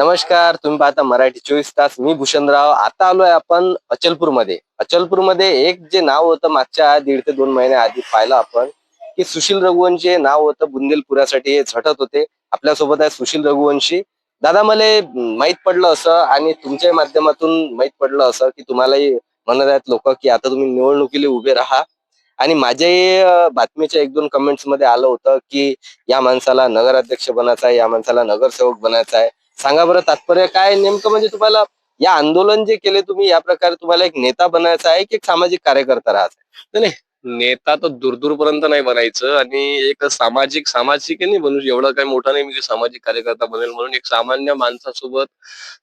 नमस्कार तुम्ही पाहता मराठी चोवीस तास. मी भूषणराव. आता आलोय आपण अचलपूरमध्ये अचलपूरमध्ये एक जे नाव होतं मागच्या दीड ते दोन महिन्या आधी पाहिलं आपण की सुशील रघुवंशी हे नाव होतं बुंदेलपुरासाठी. हे झटत होते. आपल्यासोबत आहे सुशील रघुवंशी. दादा मला माहीत पडलं असं आणि तुमच्या माध्यमातून माहीत पडलं असं की तुम्हालाही म्हणत आहेत लोक की आता तुम्ही निवडणुकीला उभे राहा. आणि माझ्याही बातमीच्या एक दोन कमेंट्समध्ये आलं होतं की या माणसाला नगराध्यक्ष बनायचं आहे या माणसाला नगरसेवक बनायचा आहे. सांगा बरं तात्पर्य काय? नेमकं म्हणजे तुम्हाला या आंदोलन जे केले तुम्ही या प्रकारे तुम्हाला एक नेता बनायचा आहे की एक सामाजिक कार्यकर्ता राहायचा नेता तर दूरदूरपर्यंत नाही बनायचं आणि एक सामाजिक सामाजिक नाही बनू एवढं काही मोठा नाही मी सामाजिक कार्यकर्ता बनेल म्हणून. एक सामान्य माणसासोबत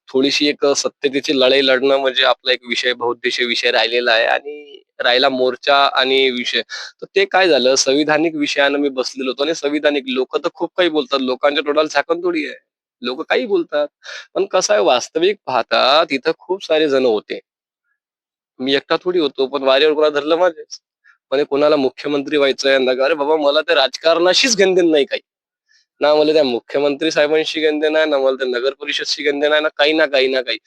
थोडीशी एक सत्यतेची लढाई लढणं म्हणजे आपला एक विषय बहुद्देशीय विषय राहिलेला आहे आणि राहिला मोर्चा आणि विषय. तर ते काय झालं? संविधानिक विषयानं मी बसलेलो होतो आणि संविधानिक लोक तर खूप काही बोलतात. लोकांच्या तोंडाला झाकण थोडी आहे. लोक काही बोलतात. पण कसं आहे वास्तविक पाहता तिथं खूप सारे जण होते. मी एकटा थोडी होतो पण वारीवर कोणा धरलं माझेच म्हणजे कोणाला मुख्यमंत्री व्हायचंय ना अरे बाबा मला त्या राजकारणाशीच घेणदेण नाही काही. ना मला त्या मुख्यमंत्री साहेबांशी घेणदेण आहे ना मला त्या नगर परिषदशी घेणदेण आहे ना काही ना काही ना काही.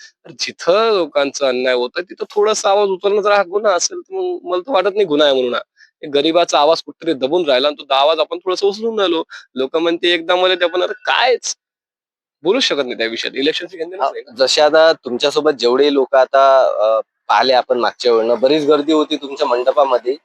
जिथं लोकांचा अन्याय होतं तिथं थोडासा आवाज उतरणं जर हा गुन्हा असेल तर मग मला तर वाटत नाही गुन्हा आहे म्हणून गरीबाचा आवाज कुठेतरी दबून राहिला आणि तो आवाज आपण थोडासा उचलून राहिलो. लोक म्हणते एकदा मला ते आपण अरे कायच बोलूच शकत नाही त्या विषयात. इलेक्शनची घेणदेण नाही ना. जसे आता तुमच्यासोबत जेवढे लोक आता पाहिले आपण मागच्या वेळेनं बरीच गर्दी होती तुमच्या मंडपामध्ये.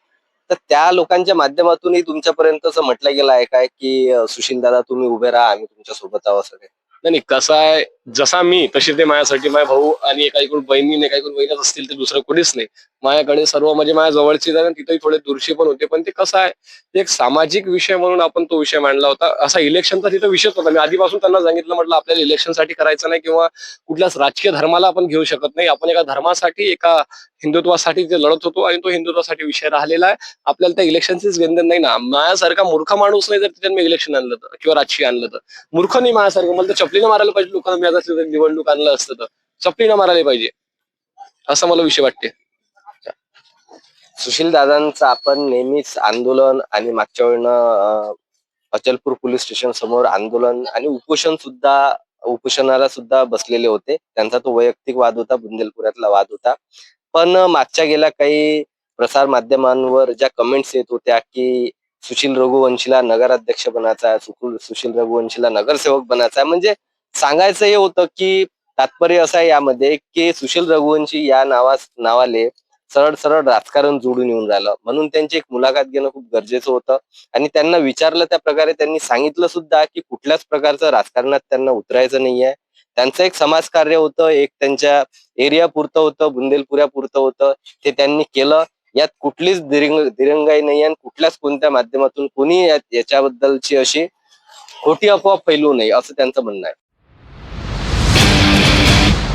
तर त्या लोकांच्या माध्यमातूनही तुमच्यापर्यंत असं म्हटलं गेलं आहे काय की सुशील दादा तुम्ही उभे राहा आम्ही तुमच्यासोबत आहोत सगळे नाही नाही कसं आहे जसा मी तशी ते माझ्यासाठी माझे भाऊ आणि एकाकडून बहिणी आणि बहिणच असतील ते दुसरं कोणीच नाही. माझ्याकडे सर्व म्हणजे माझ्या जवळचे जण तिथेही थोडे दूरशी पण होते पण ते कसं आहे ते एक सामाजिक विषय म्हणून आपण तो विषय मांडला होता. असा इलेक्शनचा तिथं विषयच होता. मी आधीपासून त्यांना सांगितलं म्हटलं आपल्याला इलेक्शनसाठी करायचं नाही किंवा कुठल्याच राजकीय धर्माला आपण घेऊ शकत नाही. आपण एका धर्मासाठी एका हिंदुत्वासाठी ते लढत होतो आणि तो हिंदुत्वासाठी विषय राहिलेला आहे. आपल्याला त्या इलेक्शनचीच गंधन नाही ना. माझ्यासारखा मूर्ख माणूस नाही जर त्याच्यात मी इलेक्शन आणलं तर किंवा राजकीय आणलं तर. मूर्ख नाही माझ्यासारखं. मला तर चपलीनं मारायला पाहिजे लोकांना. मी आता निवडणूक आणलं असतं तर चपलीनं मारायला पाहिजे. असं मला विषय वाटते. सुशील दादांचं आपण नेहमीच आंदोलन आणि मागच्या वेळेनं अचलपूर पोलीस स्टेशन समोर आंदोलन आणि उपोषण सुद्धा उपोषणाला सुद्धा बसलेले होते. त्यांचा तो वैयक्तिक वाद होता बुंदेलपुरातला वाद होता. पण मागच्या गेल्या काही प्रसार माध्यमांवर ज्या कमेंट्स येत होत्या की सुशील रघुवंशीला नगराध्यक्ष बनायचा आहे सुशील रघुवंशीला नगरसेवक बनायचा आहे म्हणजे सांगायचं हे होतं की तात्पर्य असं आहे यामध्ये की सुशील रघुवंशी या नावास नावाले सरळ सरळ राजकारण जोडून येऊन राहिलं. म्हणून त्यांची एक मुलाखत घेणं खूप गरजेचं होतं. आणि त्यांना विचारलं त्या प्रकारे त्यांनी सांगितलं सुद्धा की कुठल्याच प्रकारचं राजकारणात त्यांना उतरायचं नाहीये त्यांचं एक समाजकार्य होतं एक त्यांच्या एरिया पुरतं होतं बुंदेलपुऱ्या पुरतं होतं. ते त्यांनी केलं. यात कुठलीच दिरंग दिरंगाई नाही आणि कुठल्याच कोणत्या माध्यमातून कोणी याच्याबद्दलची अशी खोटी अफवा फैलू नये असं त्यांचं म्हणणं आहे.